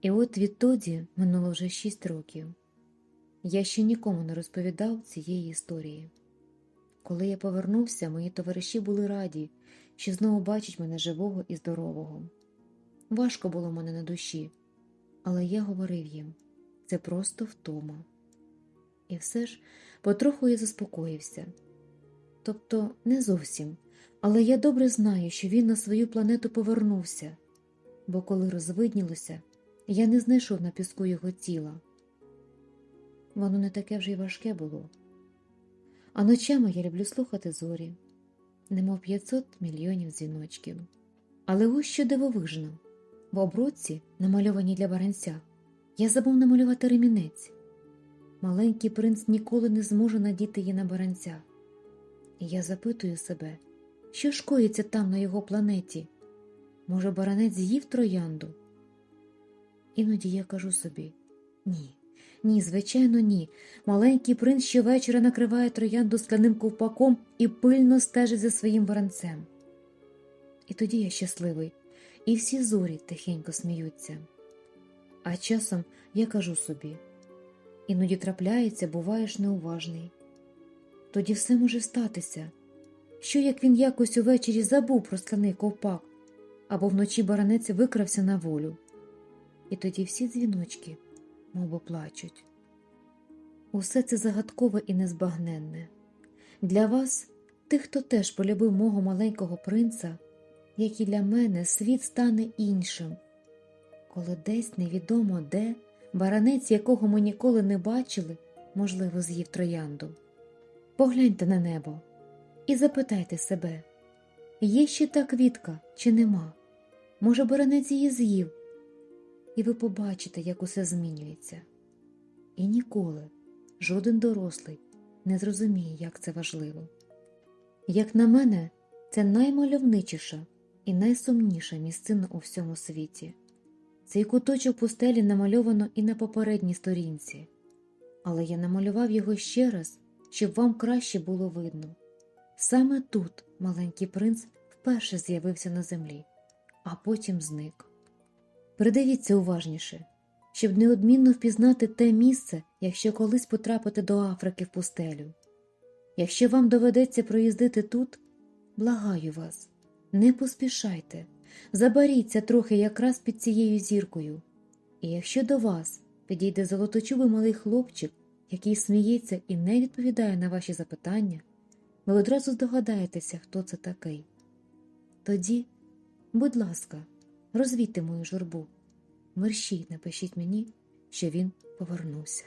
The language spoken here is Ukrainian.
І от відтоді минуло вже шість років. Я ще нікому не розповідав цієї історії. Коли я повернувся, мої товариші були раді, що знову бачать мене живого і здорового. Важко було мене на душі, але я говорив їм це просто втома. І все ж потроху я заспокоївся. Тобто, не зовсім, але я добре знаю, що він на свою планету повернувся, бо коли розвиднілося, я не знайшов на піску його тіла. Воно не таке вже й важке було. А ночами я люблю слухати зорі, немов 500 мільйонів дзвіночків. Але ось що дивовижно в обробці, намальованій для баранця, я забув намалювати ремінець. Маленький принц ніколи не зможе надіти її на баранця. І я запитую себе, що ж коїться там на його планеті? Може, баранець з'їв троянду? Іноді я кажу собі ні, ні, звичайно, ні. Маленький принц щовечора накриває троянду скляним ковпаком і пильно стежить за своїм баранцем. І тоді я щасливий, і всі зорі тихенько сміються. А часом я кажу собі іноді трапляється, буваєш неуважний. Тоді все може статися. Що як він якось увечері забув про скляний ковпак, або вночі баранець викрався на волю. І тоді всі дзвіночки, мовби, плачуть. Усе це загадкове і незбагненне. Для вас, тих, хто теж полюбив мого маленького принца, як і для мене, світ стане іншим, коли десь невідомо де баранець, якого ми ніколи не бачили, можливо, з'їв троянду. Погляньте на небо і запитайте себе, є ще та квітка чи нема? Може, баранець її з'їв? І ви побачите, як усе змінюється. І ніколи жоден дорослий не зрозуміє, як це важливо. Як на мене, це наймальовничіша і найсумніша місцина у всьому світі. Цей куточок пустелі намальовано і на попередній сторінці, але я намалював його ще раз, щоб вам краще було видно. Саме тут маленький принц вперше з'явився на землі, а потім зник. Придивіться уважніше, щоб неодмінно впізнати те місце, якщо колись потрапите до Африки в пустелю. Якщо вам доведеться проїздити тут, благаю вас, не поспішайте, забаріться трохи якраз під цією зіркою. І якщо до вас підійде золоточубий малий хлопчик, який сміється і не відповідає на ваші запитання, ви одразу здогадаєтеся, хто це такий. Тоді, будь ласка, розвійте мою журбу, мерщій напишіть мені, що він повернувся.